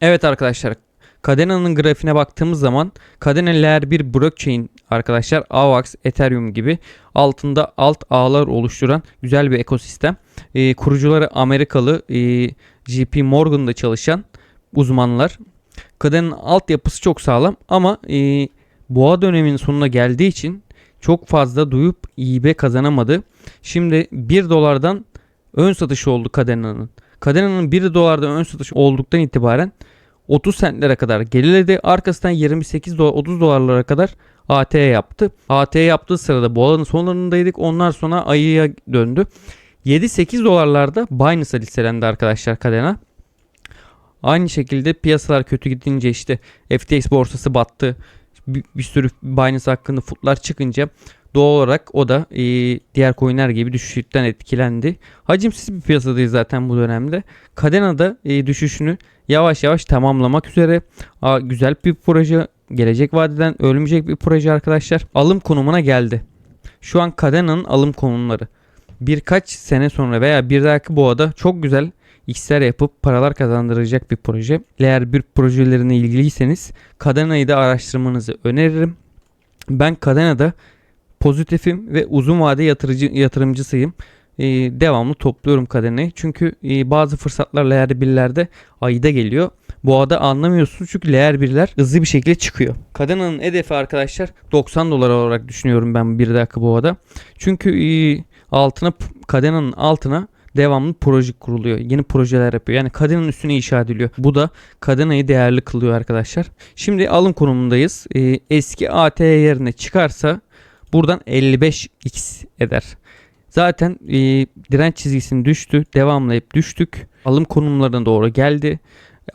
Evet arkadaşlar Cadena'nın grafiğine baktığımız zaman Cadena Layer 1 blockchain arkadaşlar AVAX, Ethereum gibi altında alt ağlar oluşturan güzel bir ekosistem. Ee, kurucuları Amerikalı e, JP Morgan'da çalışan uzmanlar. Cadena'nın altyapısı çok sağlam ama e, boğa döneminin sonuna geldiği için çok fazla duyup İB kazanamadı. Şimdi 1 dolardan ön satış oldu Cadena'nın. Cadena'nın 1 dolardan ön satış olduktan itibaren 30 centlere kadar geriledi. Arkasından 28 dolar 30 dolarlara kadar AT yaptı. AT yaptığı sırada boğanın sonlarındaydık. Ondan sonra ayıya döndü. 7-8 dolarlarda Binance'a listelendi arkadaşlar Cadena. Aynı şekilde piyasalar kötü gidince işte FTX borsası battı. Bir, bir sürü Binance hakkında futlar çıkınca doğal olarak o da e, diğer coinler gibi düşüşten etkilendi. Hacimsiz bir piyasadayız zaten bu dönemde. Cadena'da e, düşüşünü yavaş yavaş tamamlamak üzere. Aa, güzel bir proje. Gelecek vadeden ölmeyecek bir proje arkadaşlar. Alım konumuna geldi. Şu an Cadena'nın alım konumları. Birkaç sene sonra veya bir dahaki boğada çok güzel işler yapıp paralar kazandıracak bir proje. Eğer bir projelerine ilgiliyseniz Cadena'yı da araştırmanızı öneririm. Ben Cadena'da pozitifim ve uzun vade yatırıcı, yatırımcısıyım. Ee, devamlı topluyorum Cadena'yı. Çünkü e, bazı fırsatlar layer 1'lerde ayda geliyor. Boğada anlamıyorsun çünkü layer 1'ler hızlı bir şekilde çıkıyor. Cadena'nın hedefi arkadaşlar 90 dolar olarak düşünüyorum ben bir dakika boğada. Çünkü e, altına Cadena'nın altına devamlı proje kuruluyor. Yeni projeler yapıyor. Yani Cadena'nın üstüne inşa ediliyor. Bu da Cadena'yı değerli kılıyor arkadaşlar. Şimdi alım konumundayız. Ee, eski AT yerine çıkarsa buradan 55x eder. Zaten e, direnç çizgisinin düştü. Devamlayıp düştük. Alım konumlarına doğru geldi.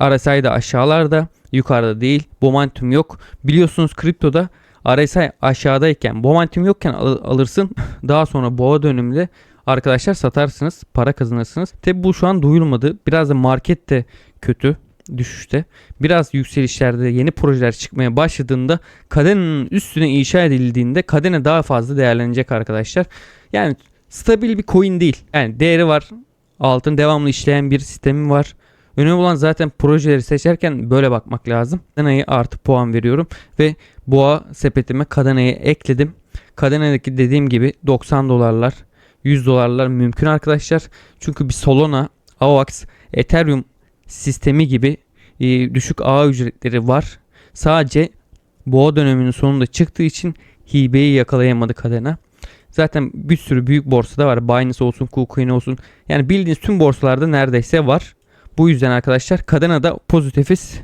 RSI de aşağılarda. Yukarıda değil. Momentum yok. Biliyorsunuz kriptoda RSI aşağıdayken momentum yokken al- alırsın. Daha sonra boğa döneminde arkadaşlar satarsınız. Para kazanırsınız. Tabi bu şu an duyulmadı. Biraz da market de kötü düşüşte. Biraz yükselişlerde yeni projeler çıkmaya başladığında Cadena'nın üstüne inşa edildiğinde Cadena daha fazla değerlenecek arkadaşlar. Yani stabil bir coin değil. Yani değeri var. Altın devamlı işleyen bir sistemi var. Önemli olan zaten projeleri seçerken böyle bakmak lazım. Cadena'yı artı puan veriyorum ve boğa sepetime Cadena'yı ekledim. Cadena'daki dediğim gibi 90 dolarlar 100 dolarlar mümkün arkadaşlar. Çünkü bir Solana, AVAX, Ethereum sistemi gibi e, düşük ağ ücretleri var. Sadece boğa döneminin sonunda çıktığı için hibeyi yakalayamadı Cadena. Zaten bir sürü büyük borsada var. Binance olsun, KuCoin olsun. Yani bildiğiniz tüm borsalarda neredeyse var. Bu yüzden arkadaşlar Cadena'da pozitifiz.